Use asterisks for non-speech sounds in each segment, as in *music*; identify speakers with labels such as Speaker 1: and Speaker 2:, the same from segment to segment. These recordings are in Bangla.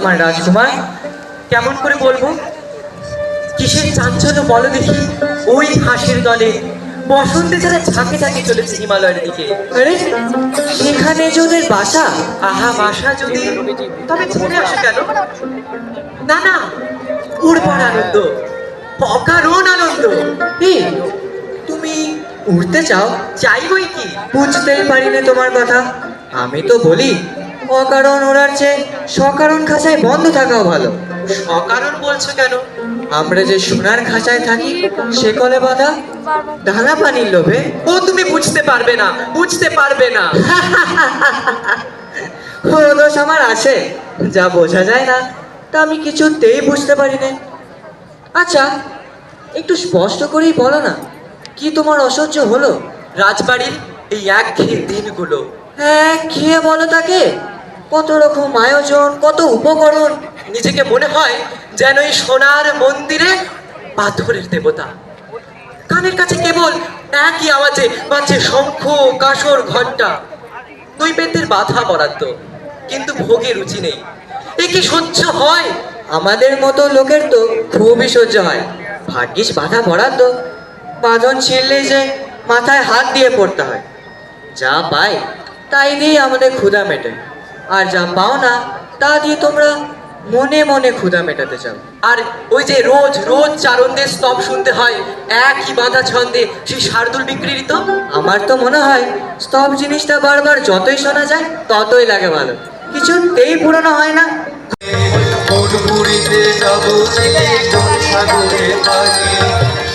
Speaker 1: রাজকুমার,
Speaker 2: কেমন করে বলব? কিসের চাঞ্চল্য বলো দেখি। ওই হাসির দলে বসন্তে যারা ঝাঁকে ঝাঁকে চলেছে হিমালয়ের দিকে।
Speaker 1: আরে সেখানে যে ওদের বাসা?
Speaker 2: আহা, বাসা যদি তবে ছেড়ে আসে কেন? না না, উড়বার আনন্দ, অকারণ আনন্দ।
Speaker 1: তুমি উঠতে চাও?
Speaker 2: চাই বই কি?
Speaker 1: বুঝতেই পারি না তোমার কথা। আমি তো বলি অকারণ ওনার চেয়ে সকারণ খাঁচায় বন্ধ থাকাও ভালো।
Speaker 2: অকারণ বলছো কেন?
Speaker 1: আমরা যে সোনার খাঁচায় থাকি সে কলে বাঁধা ঢালা পানির লোভে।
Speaker 2: ও তুমি বুঝতে পারবে না বুঝতে পারবে না। *laughs*
Speaker 1: ও দোষ আমার আছে যা বোঝা যায় না তা আমি কিছুতেই বুঝতে পারি না। আচ্ছা একটু স্পষ্ট করেই বলো না কি তোমার অসহ্য হলো?
Speaker 2: রাজবাড়ির এই এক দিনগুলো।
Speaker 1: হ্যাঁ খেয়ে বলো তাকে। কত রকম আয়োজন, কত উপকরণ
Speaker 2: নিজেকে মনে হয় যেন এই সোনার মন্দিরে পাথরের দেবতা। কানের কাছে কেবল একই আওয়াজে বাজছে শঙ্খ কাসর ঘণ্টা নৈবেদ্যের বাধা বরাদ্দ, কিন্তু ভোগে রুচি নেই। এ কি সহ্য হয়?
Speaker 1: আমাদের মতো লোকের তো খুবই সহ্য হয়। ভাগ্যিস বাধা বরাদ্দ। বাঁধন ছিঁড়লে যে মাথায় হাত দিয়ে পড়তে হয়। যা পাই, তাই দিয়ে আমাদের ক্ষুধা মেটে। আর যা পাও না তা দিয়ে তোমরা মনে মনে ক্ষুধা মেটাতে চাও।
Speaker 2: আর ওই যে রোজ রোজ চারণদের স্তব শুনতে হয় একই বাঁধা ছন্দে সেই শার্দুল বিক্রিত
Speaker 1: আমার তো মনে হয় স্তব জিনিসটা বারবার যতই শোনা যায় ততই লাগে ভালো। কিছুতেই পুরনো হয় না।
Speaker 3: পুরীতে যাব সাগরে পানি।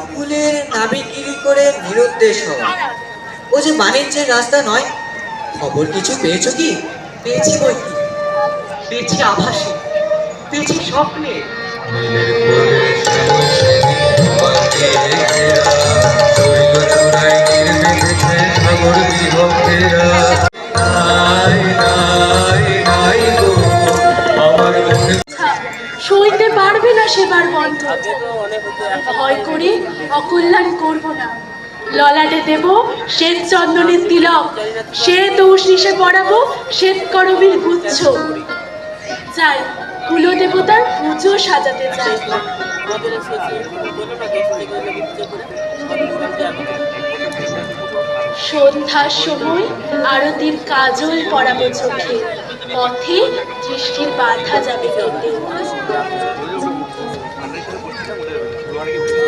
Speaker 1: অকুলের নাবিকিরি করে নিরুদ্দেশ হওয়া ও যে বাণিজ্যের রাস্তা নয় খবর কিছু পেয়েছ কি
Speaker 2: পেয়েছি বই কি পেয়েছি আভাসে পেয়েছি স্বপ্নে
Speaker 3: চূড়ায় নীল সাগর বিভক্তেরা
Speaker 4: পারবে না সেবার বন্ধ ভয় করে অকল্যাণ করব না। ললাটে দেব শ্বেত চন্দনের তিলক। শ্বেত উষ্ণিসে পড়াবো শ্বেত করবীর গুচ্ছ। যাই কুলো দেবতার পুজো সাজাতে চাই সন্ধ্যার সময় আরতির কাজল পড়াবো চোখে। পথে দৃষ্টির বাধা যাবে কেটে।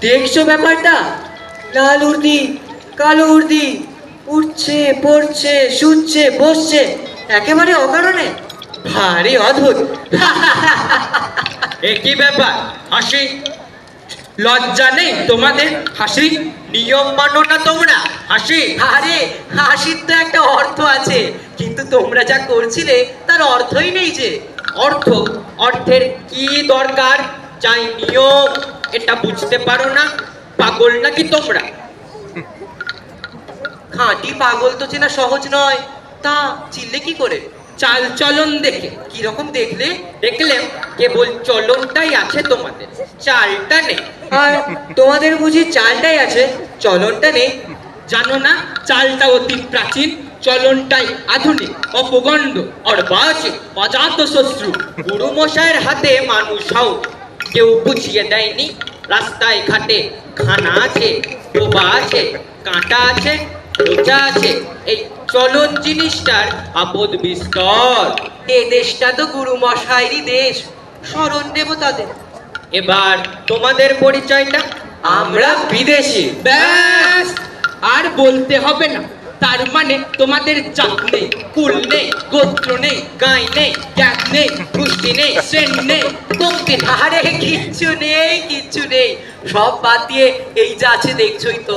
Speaker 1: দেখছ ব্যাপারটা? লাল উর্দি কালো উর্দি উঠছে পড়ছে শুচ্ছে বসছে একেবারে অকারণে। ভারী অদ্ভুত। *laughs*
Speaker 5: একই ব্যাপার? হাসি? লজ্জা নেই তোমাদের? হাসি? নিয়ম মানো না তোমরা? হাসি?
Speaker 2: আরে হাসির তো একটা অর্থ আছে। কিন্তু তোমরা যা করছিলে তার অর্থই নেই যে।
Speaker 5: অর্থ? অর্থের কি দরকার? চাই নিয়ম। এটা বুঝতে পারো না, পাগল নাকি তোমরা?
Speaker 2: খাঁটি পাগল তো চেনা সহজ নয়। তা চিনলে কি করে?
Speaker 5: চাল চলন দেখে।
Speaker 2: কীরকম দেখলে?
Speaker 5: দেখলেন কেবল চলনটাই আছে তোমাদের, চালটা নেই।
Speaker 1: আর তোমাদের বুঝি চালটাই আছে, চলনটা নেই।
Speaker 5: জানো না, চালটা অতি প্রাচীন, চলনটাই আধুনিক, অপগণ্ড অর্বাচীন অজাত শত্রু। গুরু মশাইয়ের হাতে মানুষ হও। কেউ বুঝিয়ে দেয়নি। রাস্তায় ঘাটে খানা আছে ডোবা আছে কাঁটা আছে রোজা আছে। এই চলন জিনিসটার আপদ বিস্তর।
Speaker 2: এ দেশটা তো গুরু মশাইরই দেশ। স্মরণ দেবতাদের
Speaker 5: এবার তোমাদের পরিচয়টা
Speaker 1: আমরা বিদেশি।
Speaker 6: ব্যাস আর বলতে হবে না। তার মানে তোমাদের জাত নেই কুল নেই গোত্র নেই গাই নেই জ্ঞান নেই গোষ্ঠী নেই শ্রেণি নেই নেই
Speaker 2: আরে কিচ্ছু নেই কিচ্ছু নেই। সব বাদ দিয়ে এই যা আছে দেখছই তো।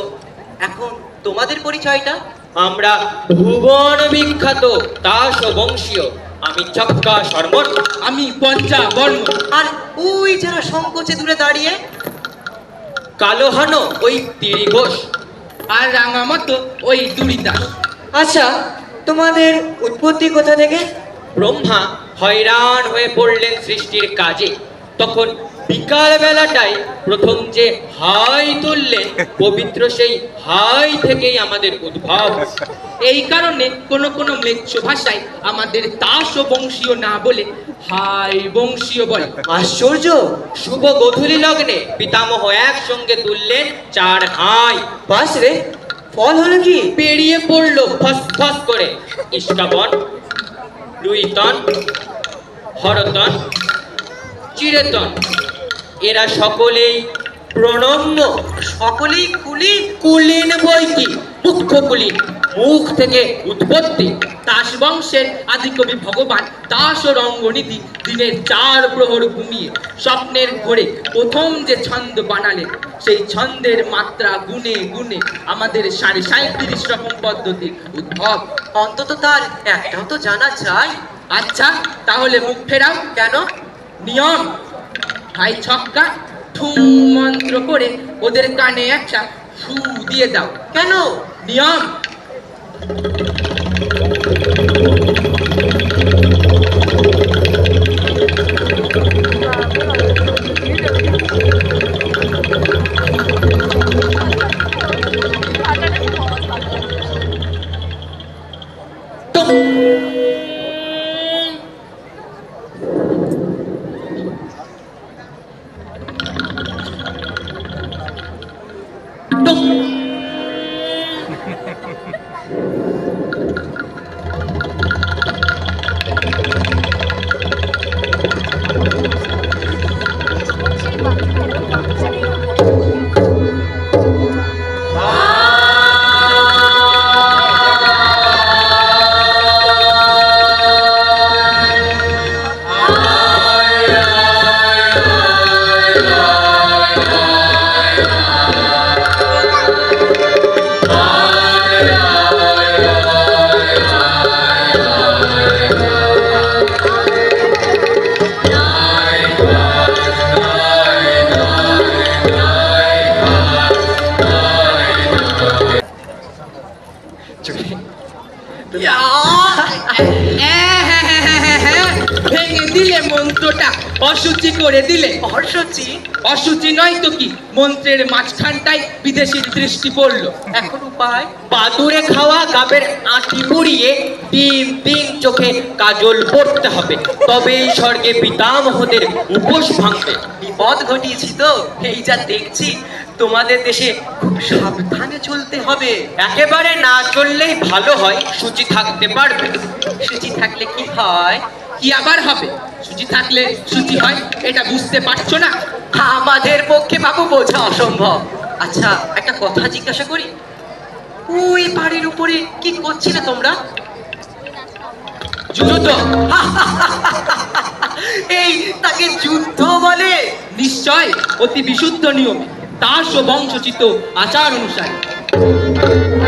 Speaker 2: এখন তোমাদের পরিচয়টা?
Speaker 5: আমরা ভুবন বিখ্যাত দাস বংশীয় আমি চক্কা শর্মন।
Speaker 6: আমি পঞ্চা বর্ণ
Speaker 2: আর ওই যারা সংকোচে দূরে দাঁড়িয়ে?
Speaker 5: কালো হানো ওই তিরি ঘোষ
Speaker 6: আর রাঙা মতো ওই দুরিদা
Speaker 1: আচ্ছা তোমাদের উৎপত্তি কোথা থেকে?
Speaker 5: ব্রহ্মা হয়রান হয়ে পড়লেন সৃষ্টির কাজে। তখন বিকাল বেলাটায় প্রথম যে হাই তুললেন পবিত্র সেই হাই থেকেই আমাদের উদ্ভব।
Speaker 6: এই কারণে কোন কোন মেচ্ছ ভাষায় আমাদের দাস ও বংশীয় না বলে হাই বংশীয় বলে।
Speaker 1: আশ্চর্য!
Speaker 5: শুভ গধূলি লগ্নে পিতামহ একসঙ্গে তুললেন চার হাই।
Speaker 1: বাস রে ফল হলো কি?
Speaker 5: পেরিয়ে পড়ল ফস ফস করে। ইস্কাবন লুইতন হরতন চিরেতন এরা সকলেই প্রণম্য,
Speaker 2: সকলেই কুলি
Speaker 5: কুলীন বই কি মুখ্য কুলীন। মুখ থেকে উৎপত্তি,
Speaker 6: দাস বংশের আদিকবি ভগবান দাস ও রঙ্গনীতি দিনের চার প্রহর ঘুমিয়ে স্বপ্নের ঘোরে প্রথম যে ছন্দ বানালেন, সেই ছন্দের মাত্রা গুনে গুনে আমাদের সাড়ে সাঁত্রিশ রকম পদ্ধতির উদ্ভব
Speaker 2: অন্তত তার একটাও তো জানা চাই
Speaker 6: আচ্ছা তাহলে মুখ ফেরাও
Speaker 2: কেন?
Speaker 6: নিয়ম ভাই ছক্কা ঠু মন্ত্র করে ওদের কানে একটা ফু দিয়ে দাও
Speaker 2: কেন
Speaker 6: নিয়ম Thank you. মন্ত্রটা অসুচি করে দিলে।
Speaker 2: হর্ষচি
Speaker 6: অসুচি নয় তো কি? মন্ত্রের মাঝখানটায় বিদেশির দৃষ্টি পড়ল।
Speaker 2: এখন উপায়?
Speaker 6: বাদুরে খাওয়া গাবের আঁটি পুড়িয়ে তিন তিন চোখে কাজল পড়তে হবে। তবেই স্বর্গে পিতামহদের উপোস ভাঙবে।
Speaker 2: বিপদ ঘটিয়েছি তো এই যা দেখছি তোমাদের দেশে খুব সাবধানে চলতে হবে।
Speaker 6: একেবারে না চললেই ভালো হয় সূচি থাকতে পারবে।
Speaker 2: সুচি থাকলে কি হয়?
Speaker 6: কি আবার হবে? সূচি থাকলে সূচি হয় এটা বুঝতে পারছ না?
Speaker 2: আমাদের পক্ষে বাবু বোঝা অসম্ভব। আচ্ছা একটা কথা জিজ্ঞাসা করি। ওই বাড়ির উপরে কি করছিলে তোমরা?
Speaker 6: যুদ্ধ। *laughs*
Speaker 2: এই তাকে যুদ্ধ বলে?
Speaker 6: নিশ্চয় অতি বিশুদ্ধ নিয়মে। দাস ও বংশচিত আচার অনুসারে।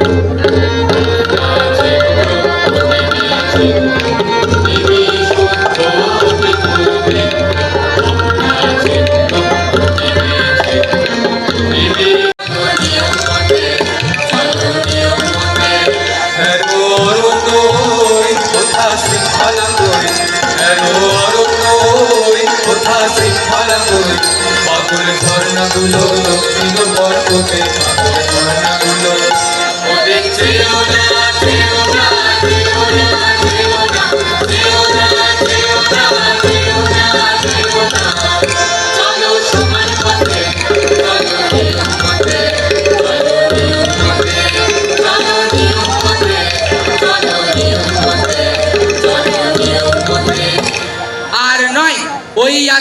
Speaker 3: পাগল ঝর্ণাগুলো লক্ষ্মীর পর্বতে পাগল ঝর্ণাগুলো ওদের চেয়েও না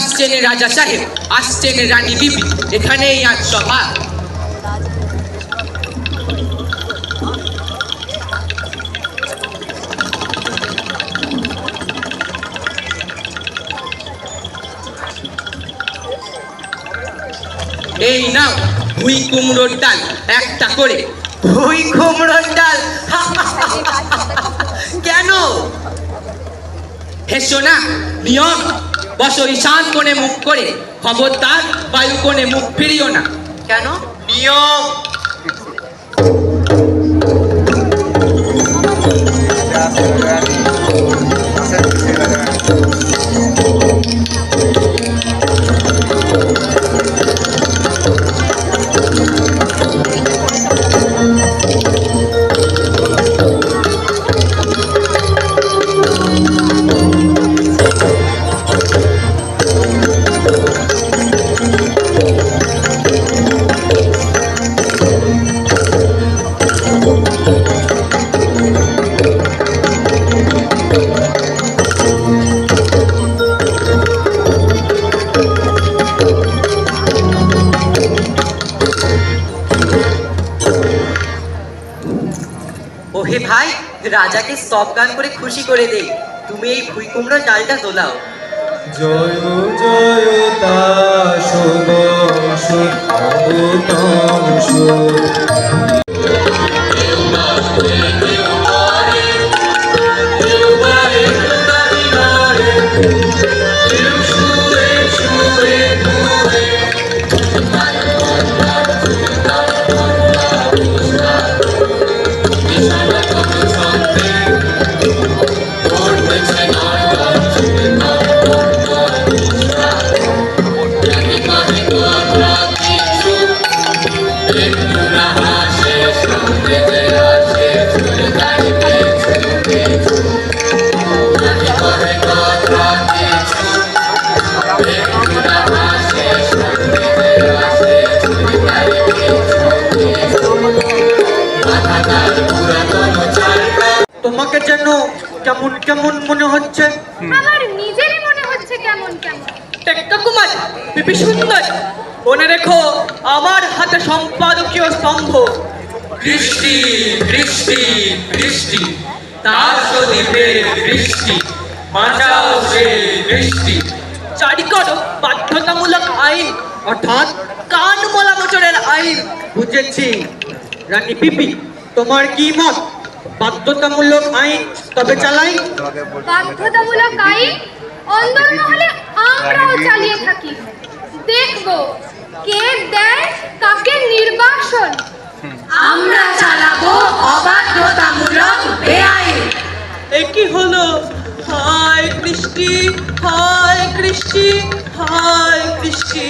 Speaker 6: আসছেন রাজা সাহেব, আসছেন রানী বিবি, এখানেই আজ সভা। এই নাও ভুই কুমড়োর ডাল, একটা করে।
Speaker 2: ওই কুমড়োর ডাল? *laughs* কেন?
Speaker 6: হেসো না নিয়ম বস ঈশান কোণে মুখ করে খবরদার বায়ু কোণে মুখ ফিরিও না।
Speaker 2: কেন?
Speaker 6: নিয়ম।
Speaker 2: ওহে রাজাকে সব গান করে খুশি করে দেই। তুমি এই ভুই কুমড়ো চালটা দোলাও।
Speaker 3: জয় জয়, তা শুভ অবতংশ
Speaker 2: বিপি সুন্দর। মনে রেখো আমার হাতে সম্পাদকীয় স্তম্ভ।
Speaker 6: বৃষ্টি বৃষ্টি বৃষ্টি। ও দ্বীপের বৃষ্টি। বাঁচাও সে বৃষ্টি।
Speaker 2: জারি করো বাধ্যতামূলক আইন।
Speaker 5: অর্থাৎ
Speaker 2: কান মোলা মোচরের আইন।
Speaker 5: বুঝেছি। রানী পিপি তোমার কি মত? বাধ্যতামূলক আইন তবে চালাই।
Speaker 7: বাধ্যতামূলক আইন? অন্দরমহলে আমরাও চালিয়ে থাকি। দেখব। কে দেয় কাকে নির্বাসন? আমরা চালাবো অবাধ্যতামূলক বেআইন।
Speaker 2: হলো? হায় কৃষ্টি হায় কৃষ্টি হায় কৃষ্টি।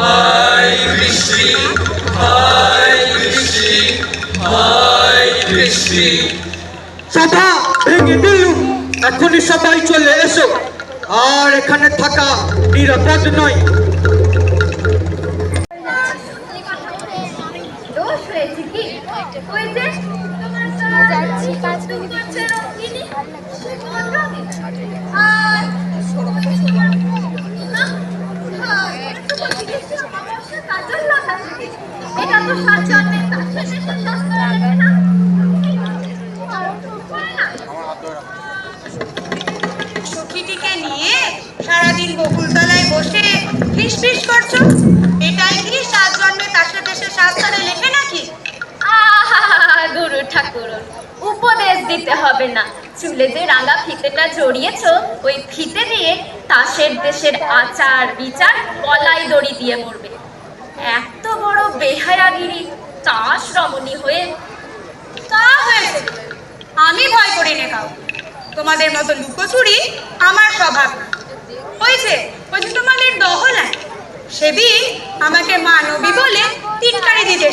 Speaker 3: হায় বৃষ্টি হায় বৃষ্টি হায় বৃষ্টি
Speaker 5: সভা ভেঙে দিলুম এখনই সবাই চলে এসো। আর এখানে থাকা নিরাপদ নয়।
Speaker 7: ওই যে তোমার যাচ্ছি পাঁচ করছে রঙ্গিনী? আর ওই যে তোমার দিতে হবে না। চুলে যে রাঙা ফিতেটা জড়িয়েছো, ওই ফিতে দিয়ে তাসের দেশের আচার বিচার পলাই দড়ি দিয়ে মরবে। এত বড় বেহায়াগিরি, তাস রমণী হয়ে
Speaker 8: তা হয়েছে। আমি ভয় করি না কাউ তোমাদের মতো লুকোচুরি আমার স্বভাব না। ওই যে তোমাদের দহলায়। সেদিন আমাকে মানবী বলে তিনকারি দিতে